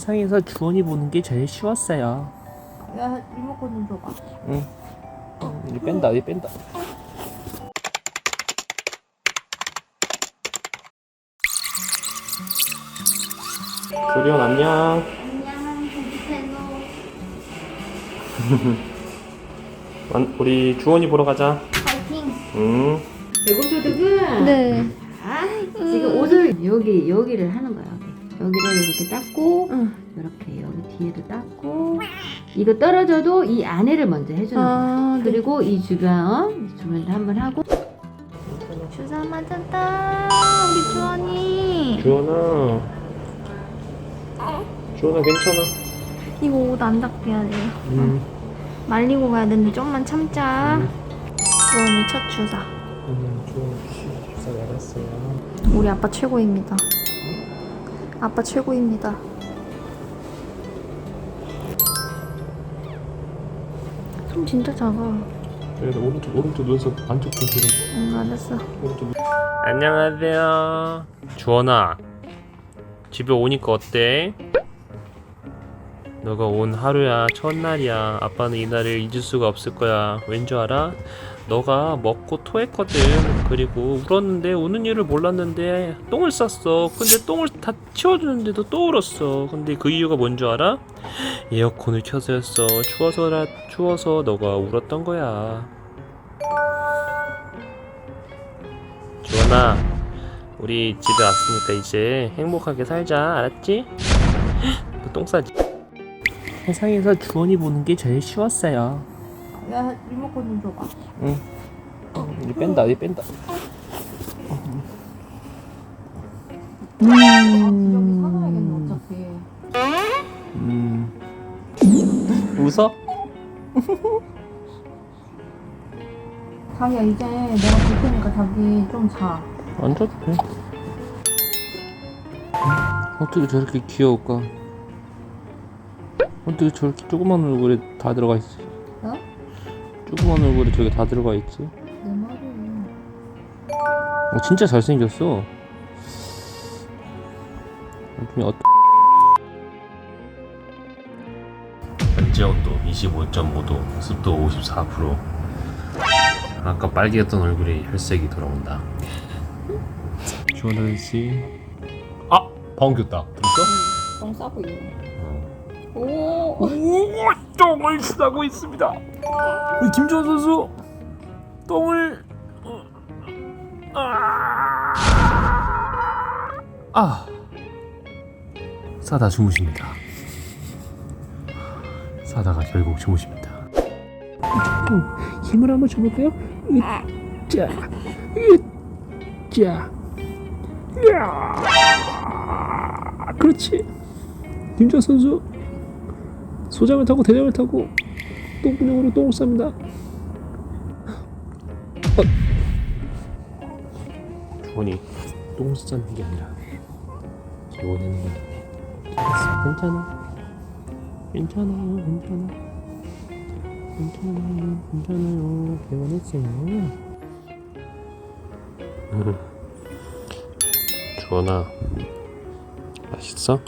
세상에서 주원이 보는 게 제일 쉬웠어요. 야 리모컨 좀 줘봐. 응. 어, 이 뺀다, 이 뺀다. 조리원 안녕. 안녕. 안- 우리 주원이 보러 가자. 파이팅. 응. 배고소득은 네. 아, 지금 옷을 여기 여기를 하는 거야. 여기. 여기를 이렇게 닦고 응. 이렇게 여기 뒤에도 닦고 이거 떨어져도 이 안에를 먼저 해주는 거야. 아, 네. 그리고 이 주변 이 주변도 한번 하고 주사 맞았다. 우리 주원이. 주원아. 주원아 괜찮아. 이거 옷 안 닦게 해야 돼요. 음. 말리고 가야 되는데 좀만 참자. 음. 주원이 첫 주사. 음, 주원 주사 맞았어요. 우리 아빠 최고입니다. 아빠 최고입니다. 손 진짜 작아. 그래서 오른쪽 오른쪽 눈썹 안쪽 좀 들어. 응, 알았어. 안녕하세요. 주원아. 집에 오니까 어때? 너가 온 하루야 첫날이야. 아빠는 이 날을 잊을 수가 없을 거야. 왠 줄 알아? 너가 먹고 토했거든. 그리고 울었는데 우는 이유를 몰랐는데 똥을 쌌어. 근데 똥을 다 치워주는데도 또 울었어. 근데 그 이유가 뭔 줄 알아? 에어컨을 켜서였어. 추워서라 추워서 너가 울었던 거야. 주원아. 우리 집에 왔으니까 이제 행복하게 살자 알았지? 너 똥 싸지? 세상에서 주원이 보는 게 제일 쉬웠어요 야 리모컨 좀 줘봐. 응 이 뺀다 이 뺀다 여기 어차피. 음 웃어? 자기야 이제 내가 볼 테니까 자기 좀 자. 앉아도 돼 어떻게 저렇게 귀여울까? 어떻게 저렇게 조그만 얼굴에 다 들어가 있지? 어? 조그만 얼굴에 저게 다 들어가 있지? 내 말이. 어, 진짜 잘생겼어. 나중에 어... 현재 온도 25.5도, 습도 54%. 아까 빨개졌던 얼굴이 혈색이 돌아온다. 주원 아저씨. 아! 방귀 꼈다. 들었어? 똥 싸고 있네. 어. 오. 오! 똥을 싸고 있습니다. 우리 김주원 선수 똥을 어, 아, 아 싸다 주무십니다. 싸다가 결국 주무십니다. 힘을 한번 줘볼까요? 으짜, 으짜, 야, 그렇지. 김주원 선수 소장을 타고 대장을 타고 똥구녕으로 똥을 쌉니다. 어. 주원이 똥 싸는 게 아니라 개원하는 건데 괜찮아 괜찮아 괜찮아 괜찮아요 괜찮아요 개원했어요 음. 주원아 맛있어?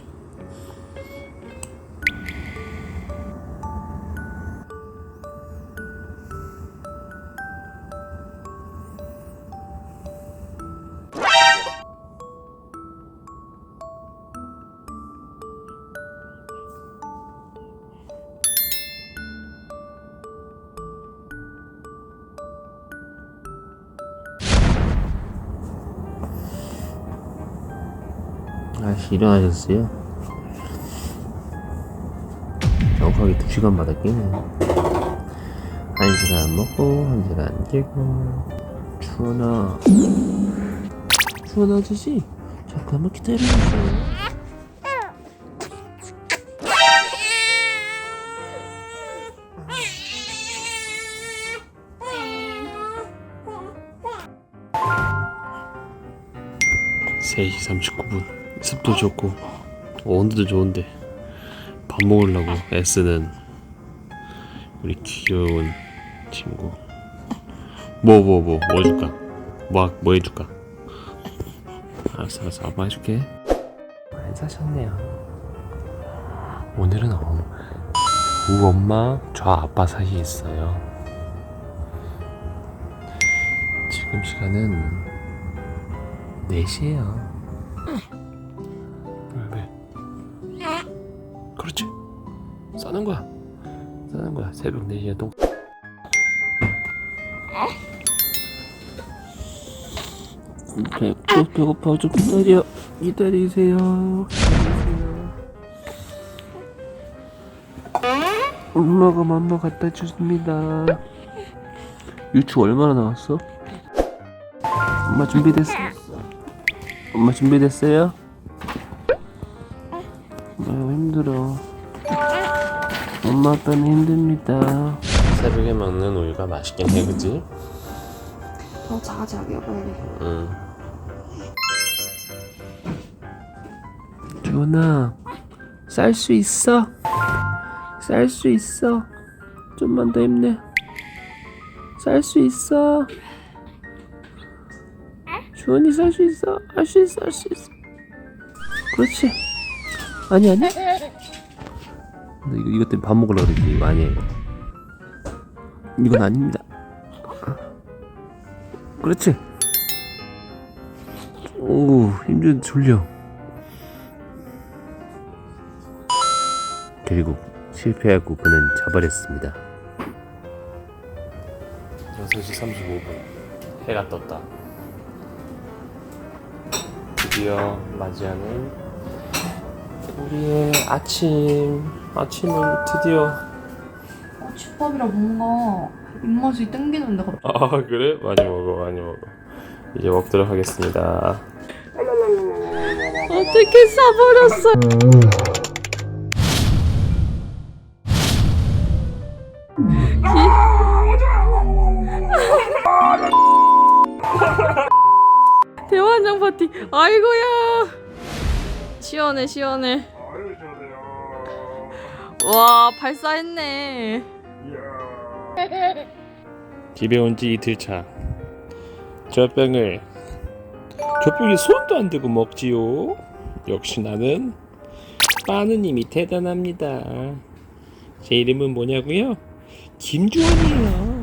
아씨 일어나셨어요? 정확하게 2시간마다 끼네. 1시간 먹고 1시간 끼고 주원아 주원 아저씨? 잠깐만 기다려주세요. (3시 39분) 습도 좋고 온도도 좋은데 밥 먹으려고 애쓰는 우리 귀여운 친구. 뭐 뭐 뭐 뭐 해줄까? 뭐, 뭐 해줄까? 알았어 알았어. 아빠 해줄게. 많이 사셨네요. 오늘은 어, 우 엄마 저 아빠 사이에 있어요. 지금 시간은 4시예요. 싸는 거야. 싸는 거야. 새벽 4시에 똥. 배, 또 배고파 좀 기다려 기다리세요 기다리세요 엄마가 맘마 갖다 줍니다 유추 얼마나 나왔어? 엄마 준비됐어? 엄마 준비됐어요? 아유 힘들어 엄마 아빠는 힘듭니다 새벽에 먹는 우유가 맛있긴 해 그지? 더 자, 자기야, 빨리. 응. 주원아, 쌀 수 있어? 쌀 수 있어? 좀만 더 힘내. 쌀 수 있어? 주원이 쌀 수 있어? 할 수 있어, 할 수 있어. 그렇지. 아니, 아니. 너 이거, 이것 때문에 밥 먹으려고 그랬지. 이거 아니에요. 이건 아닙니다. 그렇지. 오, 힘좀 졸려. 결국 실패하고 그는 자버렸습니다. 6시 35분. 해가 떴다. 드디어 맞이하는 우리의 아침. 아침은 드디어. 어, 집밥이라 뭔가 입맛이 땡기는데 갑자기. 아 그래? 많이 먹어 많이 먹어. 이제 먹도록 하겠습니다. 어떻게 싸버렸어? 대환장 파티. 아이고야. 시원해 시원해. 와 발사했네. 집에 온 지 이틀차. 저 병을 저 병이 손도 안 대고 먹지요. 역시 나는 빠느님이 대단합니다. 제 이름은 뭐냐고요? 김주원이에요.